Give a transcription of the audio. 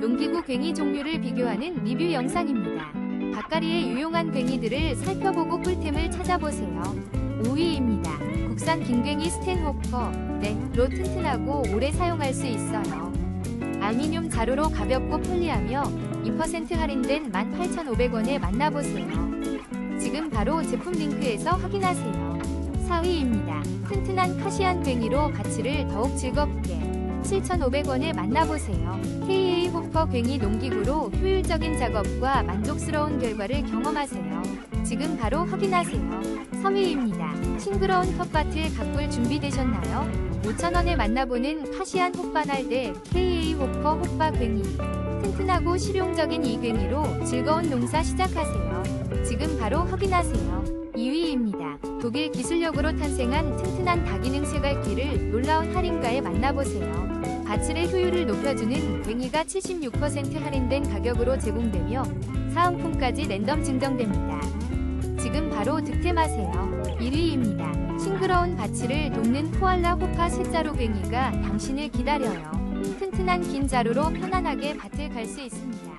농기구 괭이 종류를 비교하는 리뷰 영상입니다. 밭가리의 유용한 괭이들을 살펴보고 꿀템을 찾아보세요. 5위입니다. 국산 긴괭이 스탠호퍼. 네, 로 튼튼하고 오래 사용할 수 있어요. 알미늄 자루로 가볍고 편리하며 2% 할인된 18,500원에 만나보세요. 지금 바로 제품 링크에서 확인하세요. 4위입니다. 튼튼한 카시안 괭이로 가치를 더욱 즐겁게 7,500원에 만나보세요. KA 호퍼 괭이 농기구로 효율적인 작업과 만족스러운 결과를 경험하세요. 지금 바로 확인하세요. 3위입니다. 싱그러운 텃밭을 가꿀 준비되셨나요? 5,000원에 만나보는 카시안 호빠날대 KA 호퍼 호빠 괭이 튼튼하고 실용적인 이 괭이로 즐거운 농사 시작하세요. 지금 바로 확인하세요. 2위입니다. 독일 기술력으로 탄생한 튼튼한 다기능 세갈기를 놀라운 할인가에 만나보세요. 바칠의 효율을 높여주는 괭이가 76% 할인된 가격으로 제공되며 사은품까지 랜덤 증정됩니다. 지금 바로 득템하세요. 1위입니다. 싱그러운 바치를 돕는 코알라 호파 쇠자루 괭이가 당신을 기다려요. 튼튼한 긴 자루로 편안하게 밭을 갈 수 있습니다.